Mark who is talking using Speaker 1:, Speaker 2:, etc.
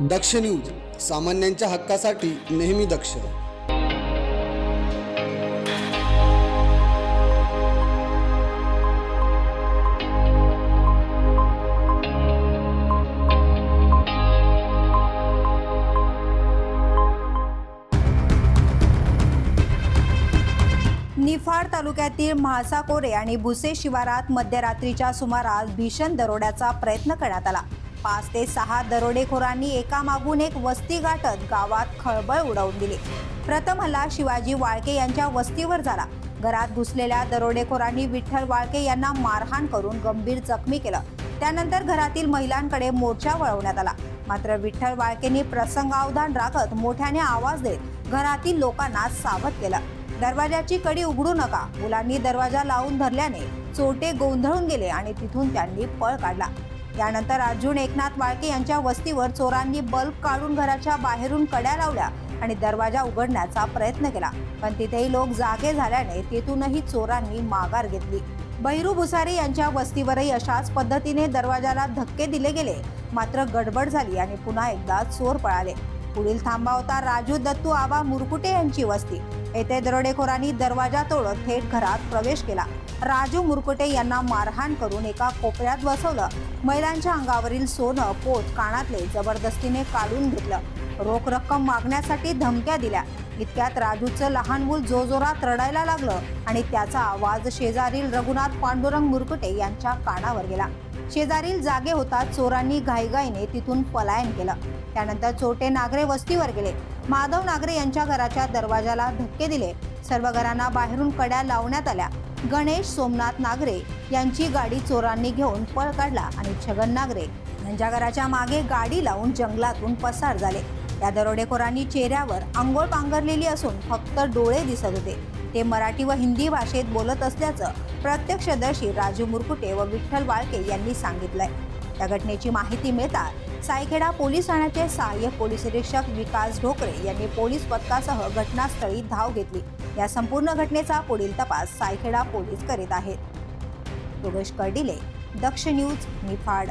Speaker 1: दक्ष news सामान्यांच्या हक्कासाठी नेहमी दक्ष.
Speaker 2: निफाड तालुक्यातील म्हाळसाकोरे आणि भुसे शिवारात मध्यरात्रीच्या सुमारास भीषण दरोड्याचा प्रयत्न करण्यात आला. पाच ते सहा दरोडेखोरांनी एकामागून एक वस्ती गाठत गावात खळबळ उडवून दिली. प्रथम हल्ला शिवाजी वाळके यांच्या वस्तीवर झाला. घरात घुसलेल्या दरोडेखोरांनी विठ्ठल वाळके यांना मारहाण करून गंभीर जखमी केलं. त्यानंतर घरातील महिलांकडे मोर्चा वळवण्यात आला. मात्र विठ्ठल वाळकेंनी प्रसंगावधान राखत मोठ्याने आवाज देत घरातील लोकांना सावध केलं. दरवाजाची कडी उघडू नका. मुलांनी दरवाजा लावून धरल्याने चोटे गोंधळून गेले आणि तिथून त्यांनी पळ काढला. त्यानंतर अर्जुन एकनाथ वाळके यांच्या वस्तीवर चोरांनी बल्ब काढून घराच्या बाहेरून कड्या लावल्या आणि दरवाजा उघडण्याचा प्रयत्न केला. पण तिथेही लोक जागे झाल्याने तेथूनही चोरांनी माघार घेतली. बहिरू भुसारे यांच्या वस्तीवरही अशाच पद्धतीने दरवाजाला धक्के दिले गेले. मात्र गडबड झाली आणि पुन्हा एकदा चोर पळाले. पुढील थांबा होता राजू दत्तू आबा मुरकुटे यांची वस्ती. येथे दरोडेखोरांनी दरवाजा तोडत थेट घरात प्रवेश केला. राजू मुरकुटे यांना मारहाण करून एका कोपऱ्यात बसवलं. महिलांच्या अंगावरील सोनं पोत कानातले जबरदस्तीने काढून घेतलं. रोख रक्कम मागण्यासाठी धमक्या दिल्या. इतक्यात राजूचं लहान मूल जोजोरात रडायला लागलं आणि त्याचा आवाज शेजारील रघुनाथ पांडुरंग मुरकुटे यांच्या कानावर गेला. शेजारील जागे होताच चोरांनी घाईघाईने तिथून पलायन केलं. त्यानंतर चोटे नागरे वस्तीवर गेले. माधव नागरे यांच्या घराच्या दरवाजाला धक्के दिले. सर्व घरांना बाहेरून कड्या लावण्यात आल्या. गणेश सोमनाथ नागरे यांची गाडी चोरांनी घेऊन पळ काढला आणि छगन नागरे यांच्या घराच्या मागे गाडी लावून जंगलातून पसार झाले. या दरोडेखोरांनी चेहऱ्यावर आंघोळ पांघरलेली असून फक्त डोळे दिसत होते. ते मराठी व हिंदी भाषेत बोलत असल्याचं प्रत्यक्षदर्शी राजू मुरकुटे व विठ्ठल वाळके यांनी सांगितलंय. या घटनेची माहिती मिळताच सायखेडा पोलीस ठाण्याचे सहाय्यक पोलीस निरीक्षक विकास ढोकरे यांनी पोलीस पथकासह घटनास्थळी धाव घेतली. या संपूर्ण घटनेचा पुढील तपास सायखेडा पोलीस करीत आहेत. योगेश कर्डिले दक्ष न्यूज निफाड.